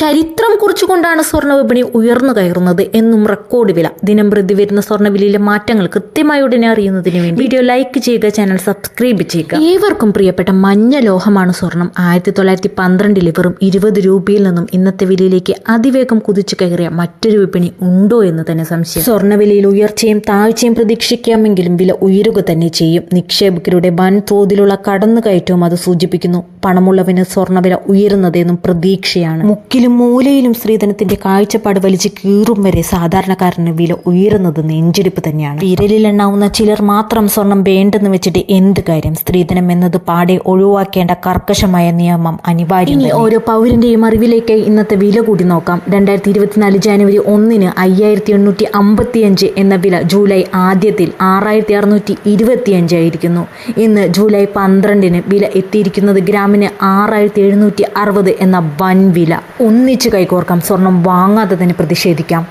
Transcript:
ചരിത്രം കുറിച്ചുകൊണ്ടാണ് സ്വർണ വിപണി ഉയർന്നു കയറുന്നത് എന്നും റെക്കോർഡ് വില. ദിനം പ്രതി വരുന്ന സ്വർണവിലയിലെ മാറ്റങ്ങൾ കൃത്യമായി ഉടനെ അറിയുന്നതിന് വേണ്ടി വീഡിയോ ലൈക്ക് ചെയ്യുക ചാനൽ സബ്സ്ക്രൈബ് ചെയ്യുക. ഏവർക്കും പ്രിയപ്പെട്ട മഞ്ഞ ലോഹമാണ് സ്വർണം. ആയിരത്തി തൊള്ളായിരത്തി പന്ത്രണ്ടിൽ വെറും ഇരുപത് രൂപയിൽ നിന്നും ഇന്നത്തെ വിലയിലേക്ക് അതിവേഗം കുതിച്ചു കയറിയ മറ്റൊരു വിപണി ഉണ്ടോ എന്ന് തന്നെ സംശയം. സ്വർണവിലയിൽ ഉയർച്ചയും താഴ്ചയും പ്രതീക്ഷിക്കാമെങ്കിലും വില ഉയരുക തന്നെ ചെയ്യും. നിക്ഷേപകരുടെ വൻ തോതിലുള്ള കടന്നുകയറ്റവും അത് സൂചിപ്പിക്കുന്നു. പണമുള്ളവന് സ്വർണവില ഉയരുന്നതെന്നും പ്രതീക്ഷയാണ്. മുക്കിലും മൂലയിലും സ്ത്രീധനത്തിന്റെ കാഴ്ചപ്പാട് വലിച്ച് കീറും വരെ സാധാരണക്കാരന് വില ഉയരുന്നത് നെഞ്ചിടിപ്പ് തന്നെയാണ്. വിരലിലെണ്ണാവുന്ന ചിലർ മാത്രം സ്വർണം വേണ്ടെന്ന് വെച്ചിട്ട് എന്ത് കാര്യം? സ്ത്രീധനം എന്നത് പാടെ ഒഴിവാക്കേണ്ട കർക്കശമായ നിയമം അനിവാര്യം ഓരോ പൗരന്റെയും അറിവിലേക്ക് ഇന്നത്തെ വില കൂടി നോക്കാം. രണ്ടായിരത്തി ഇരുപത്തിനാല് ജനുവരി ഒന്നിന് അയ്യായിരത്തി എണ്ണൂറ്റി അമ്പത്തിയഞ്ച് എന്ന വില ജൂലൈ ആദ്യത്തിൽ ആറായിരത്തി അറുന്നൂറ്റി ഇരുപത്തിയഞ്ച് ആയിരിക്കുന്നു. ഇന്ന് ജൂലൈ പന്ത്രണ്ടിന് വില എത്തിയിരിക്കുന്നത് ഗ്രാമിന് ആറായിരത്തി എഴുന്നൂറ്റി അറുപത് എന്ന വൻ വില ഒന്നിച്ച് കൈകോർക്കാം. സ്വർണം വാങ്ങാതെ തന്നെ പ്രതിഷേധിക്കാം.